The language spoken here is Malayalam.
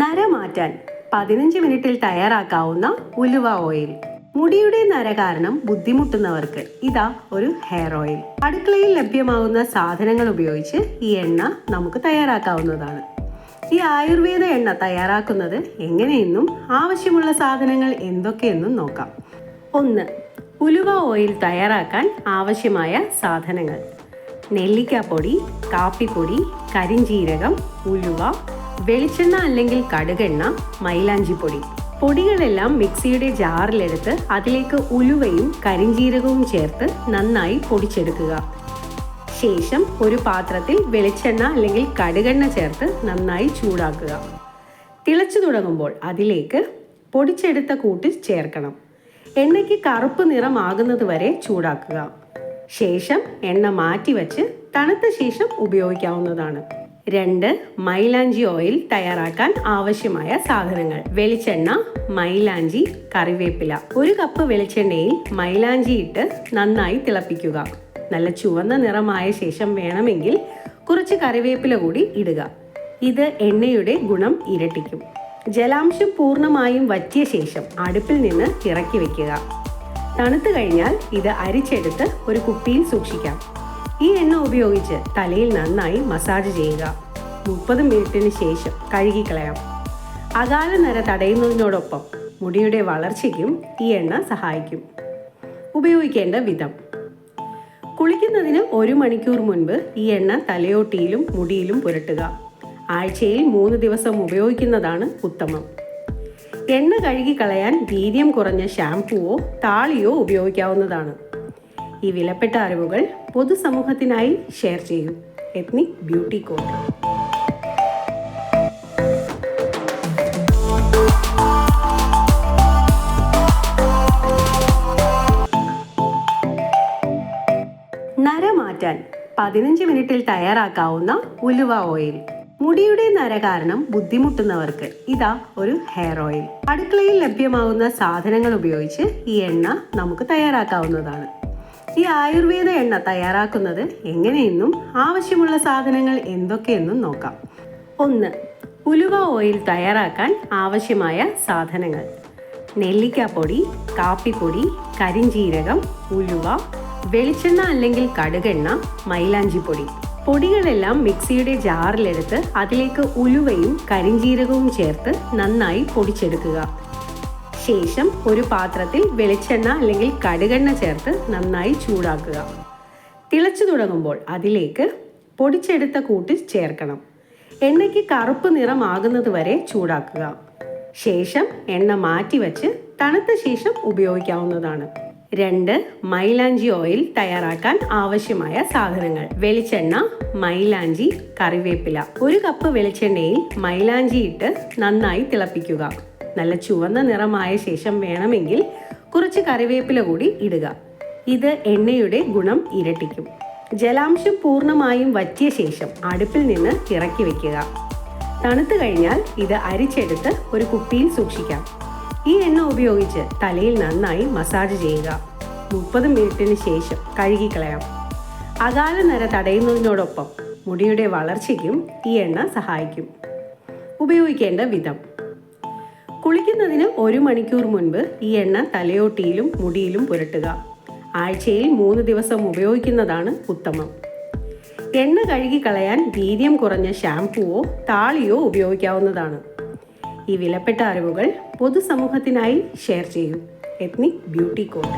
നര മാറ്റാൻ പതിനഞ്ച് മിനിറ്റിൽ തയ്യാറാക്കാവുന്ന ഉലുവ ഓയിൽ. മുടിയുടെ നര കാരണം ബുദ്ധിമുട്ടുന്നവർക്ക് ഇതാ ഒരു ഹെയർ ഓയിൽ. അടുക്കളയിൽ ലഭ്യമാകുന്ന സാധനങ്ങൾ ഉപയോഗിച്ച് ഈ എണ്ണ നമുക്ക് തയ്യാറാക്കാവുന്നതാണ്. ഈ ആയുർവേദ എണ്ണ തയ്യാറാക്കുന്നത് എങ്ങനെയെന്നും ആവശ്യമുള്ള സാധനങ്ങൾ എന്തൊക്കെയെന്നും നോക്കാം. ഒന്ന് ഉലുവ ഓയിൽ തയ്യാറാക്കാൻ ആവശ്യമായ സാധനങ്ങൾ. നെല്ലിക്കാപ്പൊടി കാപ്പിപ്പൊടി കരിഞ്ചീരകം ഉലുവ വെളിച്ചെണ്ണ അല്ലെങ്കിൽ കടുകെണ്ണ മൈലാഞ്ചിപ്പൊടി പൊടികളെല്ലാം മിക്സിയുടെ ജാറിലെടുത്ത് അതിലേക്ക് ഉലുവയും കരിഞ്ജീരകവും ചേർത്ത് നന്നായി പൊടിച്ചെടുക്കുക. ശേഷം ഒരു പാത്രത്തിൽ വെളിച്ചെണ്ണ അല്ലെങ്കിൽ കടുകെണ്ണ ചേർത്ത് നന്നായി ചൂടാക്കുക. തിളച്ചു തുടങ്ങുമ്പോൾ അതിലേക്ക് പൊടിച്ചെടുത്ത കൂട്ട് ചേർക്കണം. എണ്ണയ്ക്ക് കറുപ്പ് നിറമാകുന്നത് വരെ ചൂടാക്കുക. ശേഷം എണ്ണ മാറ്റി വച്ച് തണുത്ത ശേഷം ഉപയോഗിക്കാവുന്നതാണ്. രണ്ട് മൈലാഞ്ചി ഓയിൽ തയ്യാറാക്കാൻ ആവശ്യമായ സാധനങ്ങൾ. വെളിച്ചെണ്ണ മൈലാഞ്ചി കറിവേപ്പില. ഒരു കപ്പ് വെളിച്ചെണ്ണയിൽ മൈലാഞ്ചി ഇട്ട് നന്നായി തിളപ്പിക്കുക. നല്ല ചുവന്ന നിറമായ ശേഷം വേണമെങ്കിൽ കുറച്ച് കറിവേപ്പില കൂടി ഇടുക. ഇത് എണ്ണയുടെ ഗുണം ഇരട്ടിക്കും. ജലാംശം പൂർണമായും വറ്റിയ ശേഷം അടുപ്പിൽ നിന്ന് ഇറക്കി വയ്ക്കുക തണുത്തു കഴിഞ്ഞാൽ ഇത് അരിച്ചെടുത്ത് ഒരു കുപ്പിയിൽ സൂക്ഷിക്കാം. ഈ എണ്ണ ഉപയോഗിച്ച് തലയിൽ നന്നായി മസാജ് ചെയ്യുക. മുപ്പത് മിനിറ്റിന് ശേഷം കഴുകിക്കളയാം. അകാല നര തടയുന്നതിനോടൊപ്പം മുടിയുടെ വളർച്ചയ്ക്കും ഈ എണ്ണ സഹായിക്കും. ഉപയോഗിക്കേണ്ട വിധം. കുളിക്കുന്നതിന് ഒരു മണിക്കൂർ മുൻപ് ഈ എണ്ണ തലയോട്ടിയിലും മുടിയിലും പുരട്ടുക. ആഴ്ചയിൽ മൂന്ന് ദിവസം ഉപയോഗിക്കുന്നതാണ് ഉത്തമം. എണ്ണ കഴുകിക്കളയാൻ വീര്യം കുറഞ്ഞ ഷാംപൂവോ താളിയോ ഉപയോഗിക്കാവുന്നതാണ്. ഈ വിലപ്പെട്ട അറിവുകൾ പൊതുസമൂഹത്തിനായി ഷെയർ ചെയ്യൂ. എത്നിക് ബ്യൂട്ടി കോഡ് മിനിറ്റിൽ തയ്യാറാക്കാവുന്ന ഉലുവ ഓയിൽ. മുടിയുടെ നര കാരണം ബുദ്ധിമുട്ടുന്നവർക്ക് ഇതാ ഒരു ഹെയർ ഓയിൽ. അടുക്കളയിൽ ലഭ്യമാകുന്ന സാധനങ്ങൾ ഉപയോഗിച്ച് ഈ എണ്ണ നമുക്ക് തയ്യാറാക്കാവുന്നതാണ്. ഈ ആയുർവേദ എണ്ണ തയ്യാറാക്കുന്നത് എങ്ങനെയെന്നും ആവശ്യമുള്ള സാധനങ്ങൾ എന്തൊക്കെയെന്നും നോക്കാം. ഒന്ന് ഉലുവ ഓയിൽ തയ്യാറാക്കാൻ ആവശ്യമായ സാധനങ്ങൾ. നെല്ലിക്കാപ്പൊടി കാപ്പിപ്പൊടി കരിഞ്ജീരകം ഉലുവ വെളിച്ചെണ്ണ അല്ലെങ്കിൽ കടുകെണ്ണ മൈലാഞ്ചിപ്പൊടി. പൊടികളെല്ലാം മിക്സിയുടെ ജാറിലെടുത്ത് അതിലേക്ക് ഉലുവയും കരിഞ്ജീരകവും ചേർത്ത് നന്നായി പൊടിച്ചെടുക്കുക. ശേഷം ഒരു പാത്രത്തിൽ വെളിച്ചെണ്ണ അല്ലെങ്കിൽ കടുകെണ്ണ ചേർത്ത് നന്നായി ചൂടാക്കുക. തിളച്ചു തുടങ്ങുമ്പോൾ അതിലേക്ക് പൊടിച്ചെടുത്ത കൂട്ട് ചേർക്കണം. എണ്ണയ്ക്ക് കറുപ്പ് നിറമാകുന്നത് വരെ ചൂടാക്കുക. ശേഷം എണ്ണ മാറ്റി വച്ച് തണുത്ത ശേഷം ഉപയോഗിക്കാവുന്നതാണ്. രണ്ട് മൈലാഞ്ചി ഓയിൽ തയ്യാറാക്കാൻ ആവശ്യമായ സാധനങ്ങൾ. വെളിച്ചെണ്ണ മൈലാഞ്ചി കറിവേപ്പില. ഒരു കപ്പ് വെളിച്ചെണ്ണയിൽ മൈലാഞ്ചി ഇട്ട് നന്നായി തിളപ്പിക്കുക. നല്ല ചുവന്ന നിറമായ ശേഷം വേണമെങ്കിൽ കുറച്ച് കറിവേപ്പില കൂടി ഇടുക. ഇത് എണ്ണയുടെ ഗുണം ഇരട്ടിക്കും. ജലാംശം പൂർണമായും വറ്റിയ ശേഷം അടുപ്പിൽ നിന്ന് ഇറക്കി വയ്ക്കുക തണുത്തു കഴിഞ്ഞാൽ ഇത് അരിച്ചെടുത്ത് ഒരു കുപ്പിയിൽ സൂക്ഷിക്കാം. ഈ എണ്ണ ഉപയോഗിച്ച് തലയിൽ നന്നായി മസാജ് ചെയ്യുക. മുപ്പത് മിനിറ്റിന് ശേഷം കഴുകിക്കളയാം. അകാല നര തടയുന്നതിനോടൊപ്പം മുടിയുടെ വളർച്ചയ്ക്കും ഈ എണ്ണ സഹായിക്കും. ഉപയോഗിക്കേണ്ട വിധം. കുളിക്കുന്നതിന് ഒരു മണിക്കൂർ മുൻപ് ഈ എണ്ണ തലയോട്ടിയിലും മുടിയിലും പുരട്ടുക. ആഴ്ചയിൽ മൂന്ന് ദിവസം ഉപയോഗിക്കുന്നതാണ് ഉത്തമം. എണ്ണ കഴുകി കളയാൻ വീര്യം കുറഞ്ഞ ഷാംപൂവോ താളിയോ ഉപയോഗിക്കാവുന്നതാണ്. ഈ വിലപ്പെട്ട അറിവുകൾ പൊതുസമൂഹത്തിനായി ഷെയർ ചെയ്യൂ. Ethnic beauty code